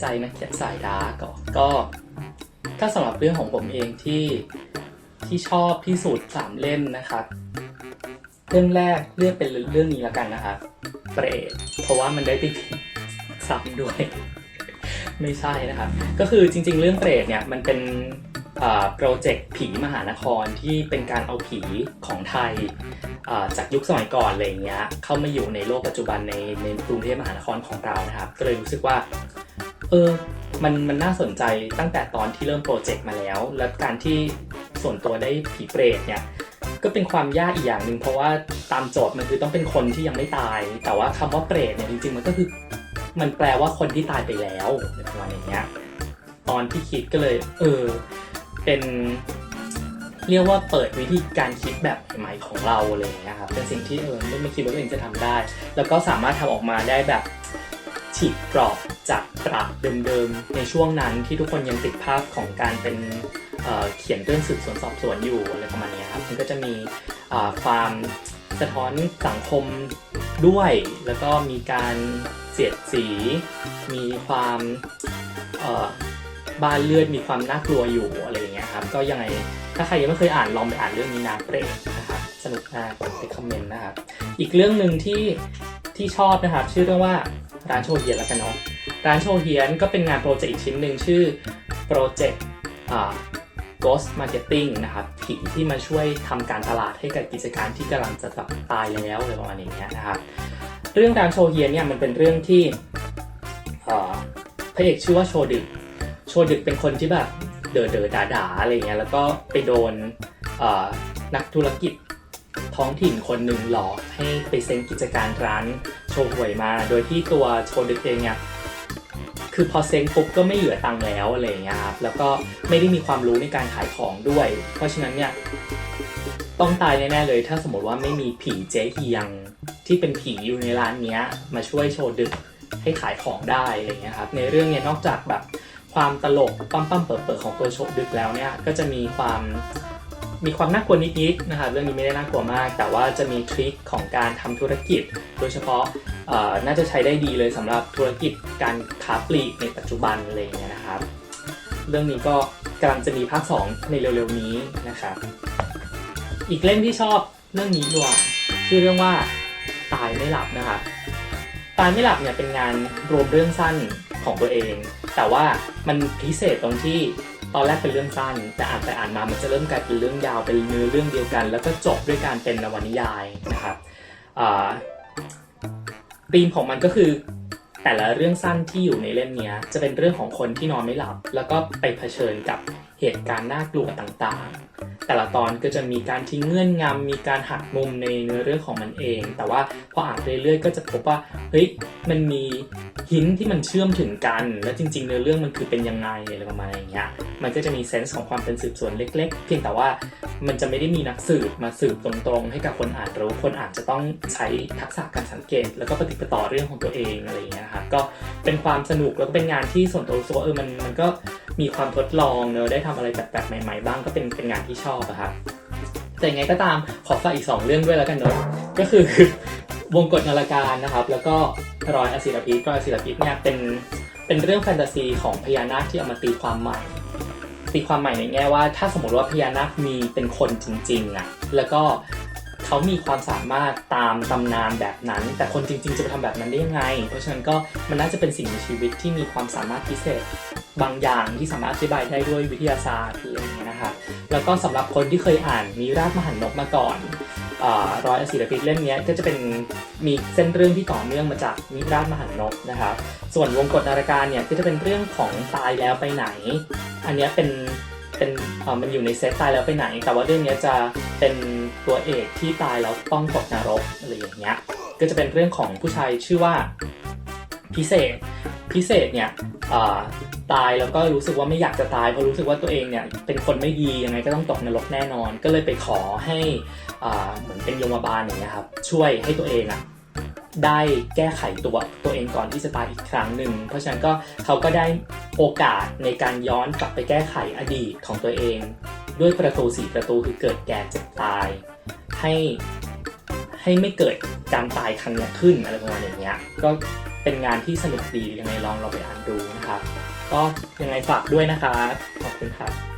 ใจนักเขียนสายดาร์กก็ถ้าสำหรับเรื่องของผมเองที่ที่ชอบที่สุดสามเล่มนะครับเรื่องแรกเลือกเป็นเรื่องนี้แล้วกันนะครับเปรตเพราะว่ามันได้ติดซ้ำด้วย ไม่ใช่นะครับ ก็คือจริง ๆ เรื่องเปรตเนี่ยมันเป็นโปรเจกต์ผีมหานครที่เป็นการเอาผีของไทยจากยุคสมัยก่อนอะไรเงี้ยเข้ามาอยู่ในโลกปัจจุบันในในกรุงเทพมหานครของเรานะครับ ก็เลยรู้สึกว่า เออมันมันน่าสนใจตั้งแต่ตอนที่เริ่มโปรเจกต์มาแล้ว และการที่ส่วนตัวได้ผีเปรตเนี่ยก็เป็นความยากอีกอย่างหนึ่งเพราะว่าตามโจทย์มันคือต้องเป็นคนที่ยังไม่ตาย แต่ว่าคำว่าเปรตเนี่ยจริงๆมันก็คือ มันแปลว่าคนที่ตายไปแล้วอะไรประมาณอย่างเงี้ยตอนที่คิดก็เลย เออ เป็นเรียกว่าเปิดวิธีการคิดแบบใหม่ของเราเลยนะครับเป็นสิ่งที่เออไม่ไม่คิดว่าตัวเองจะทำได้ แล้วก็สามารถทำออกมาได้แบบ ฉีกกรอบจากตราเดิมๆ ในช่วงนั้นที่ทุกคนยังติดภาพของการเป็นเเขียนเรื่องสืบสวนสอบสวนอยู่อะไรประมาณนี้ครับมันก็จะมีความสะท้อนสังคมด้วย แล้วก็มีการเสียดสี มีความบ้านเลือดมีความน่ากลัวอยู่อะไรอย่างเงี้ยครับก็ยังไงถ้าใครยังไม่เคยอ่านลองไปอ่านเรื่องนี้นะเปรตนะครับสนุกมากไปคอมเมนต์นะครับอีกเรื่องหนึ่งที่ที่ชอบนะครับ ชื่อเรื่องว่า ร้านโชเฮียนแล้วกันเนาะร้านโชเฮียนก็เป็นงานโปรเจกต์อีกชิ้นหนึ่งชื่อโปรเจกต์ Ghost Marketing นะครับผีที่มาช่วยทำการตลาดให้กับกิจการที่กำลังจะแบบตายแล้วอะไรประมาณอย่างเงี้นะครับเรื่องร้านโชเฮียนเนี่ยมันเป็นเรื่องที่พระเอกชื่อว่าโชดึก โชดึกเป็นคนที่แบบเด๋อเด๋อด่าด่าอะไรเงี้ยแล้วก็ไปโดนนักธุรกิจท้องถิ่นคนหนึ่งหลอกให้ไปเซ็นกิจการร้าน ว์หวยมา โดยที่ตัวโชดึกเองเนี่ยคือพอเซ็นปุ๊บก็ไม่เหลือตังค์แล้วอะไรเงี้ยครับแล้วก็ไม่ได้มีความรู้ในการขายของด้วย เพราะฉะนั้นเนี่ยต้องตายแน่ๆเลย ถ้าสมมติว่าไม่มีผีเจ๊เฮียงที่เป็นผีอยู่ในร้านเนี้ยมาช่วยโชว์ดึกให้ขายของได้อะไรเงี้ยครับในเรื่องเนี่ยนอกจากแบบความตลกปั้มปั้มๆเปิดเปิดๆของตัวโชว์ดึกแล้วเนี่ยก็จะมีความ มีความน่ากลัวนิดๆนะครับเรื่องนี้ไม่ได้น่ากลัวมาก แต่ว่าจะมีทริคของการทำธุรกิจ โดยเฉพาะน่าจะใช้ได้ดีเลยสำหรับธุรกิจการค้าปลีกในปัจจุบันอะไรเงี้ยนะครับ เรื่องนี้ก็กำลังจะมีภาค 2 ในเร็วๆนี้นะครับ อีกเล่มที่ชอบเรื่องนี้ด้วยชื่อเรื่องว่าตายไม่หลับนะครับตายไม่หลับเนี่ยเป็นงานรวมเรื่องสั้นของตัวเอง แต่ว่ามันพิเศษตรงที่ ตอนแรกเป็นเรื่องสั้น แต่อ่านไปอ่านมามันจะเริ่มกลายเป็นเรื่องยาวเป็นเนื้อเรื่องเดียวกัน แล้วก็จบด้วยการเป็นนวนิยายนะครับธีมของมันก็คือแต่ละเรื่องสั้นที่อยู่ในเล่มนี้จะเป็นเรื่องของคนที่นอนไม่หลับ แล้วก็ไปเผชิญกับเหตุการณ์น่ากลัวต่าง แต่ละตอนก็จะมีการทิ้งเงื่อนงำมีการหักมุมในเนื้อเรื่องของมันเอง แต่ว่าพออ่านเรื่อยๆ ก็จะพบว่าเฮ้ยมันมีหินที่มันเชื่อมถึงกัน แล้วจริงๆเนื้อเรื่องมันคือเป็นยังไงอะไรประมาณอย่างเงี้ยมันก็จะมีเซนส์ของความเป็นสืบสวนเล็ก ๆ เพียงแต่ว่ามันจะไม่ได้มีนักสืบมาสืบตรงๆ ให้กับคนอ่านรู้คนอ่านจะต้องใช้ทักษะการสังเกต แล้วก็ปฏิปต่อเรื่องของตัวเองอะไรอย่างเงี้ยครับก็เป็นความสนุกแล้วก็เป็นงานที่ส่วนตัวรู้สึกว่าเออมันมันก็ มีความทดลองเนอะได้ทำอะไรแปลกๆใหม่ ๆ บ้างก็เป็นเป็นงานที่ชอบอะครับแต่ยังไงก็ตามขอฝากอีก 2 เรื่องด้วยแล้วกันเนอะก็คือวงกฎนาฬการนะครับ แล้วก็รอยอศิรพิษรอยอศิรพิษเนี่ยเป็นเป็นเรื่องแฟนตาซีของพญานาคที่เอามาตีความใหม่ตีความใหม่ในแง่ว่า ถ้าสมมติว่าพญานาคมีเป็นคนจริงๆอะแล้วก็ เขามีความสามารถตามตำนานแบบนั้น แต่คนจริง ๆ จะไปทำแบบนั้นได้ยังไง เพราะฉะนั้นก็มันน่าจะเป็นสิ่งมีชีวิตที่มีความสามารถพิเศษบางอย่างที่สามารถอธิบายได้ด้วยวิทยาศาสตร์อะไรอย่างเงี้ยนะครับแล้วก็สำหรับคนที่เคยอ่านมีราชมหันนกมาก่อนเอ่อร้อยศิรพิษเล่มนี้ก็จะเป็นมีเส้นเรื่องที่ต่อเนื่องมาจากนิราชมหันนกนะครับส่วนวงกฎนารการเนี่ยก็จะเป็นเรื่องของตายแล้วไปไหน อันนี้เป็น เป็นมันอยู่ในเซตตายแล้วไปไหน แต่ว่าเรื่องนี้จะเป็นตัวเอกที่ตายแล้วต้องตกนรกอะไรอย่างเงี้ยก็จะเป็นเรื่องของผู้ชายชื่อว่าพิเศษพิเศษเนี่ยตายแล้วก็รู้สึกว่าไม่อยากจะตายเพราะรู้สึกว่าตัวเองเนี่ยเป็นคนไม่ดียังไงก็ต้องตกนรกแน่นอน ก็เลยไปขอให้เหมือนเป็นโยมบาลอย่างเงี้ยครับช่วยให้ตัวเองอะ ได้แก้ไขตัวตัวเองก่อนที่จะตายอีกครั้งหนึ่ง เพราะฉะนั้นก็เขาก็ได้โอกาสในการย้อนกลับไปแก้ไขอดีตของตัวเอง ด้วยประตูสี่ประตูคือเกิดแก่เจ็บตาย ให้ให้ไม่เกิดการตายครั้งนี้ขึ้นอะไรประมาณอย่างเงี้ยก็เป็นงานที่สนุกดียังไงลองเราไปอ่านดูนะครับก็ยังไงฝากด้วยนะครับขอบคุณครับ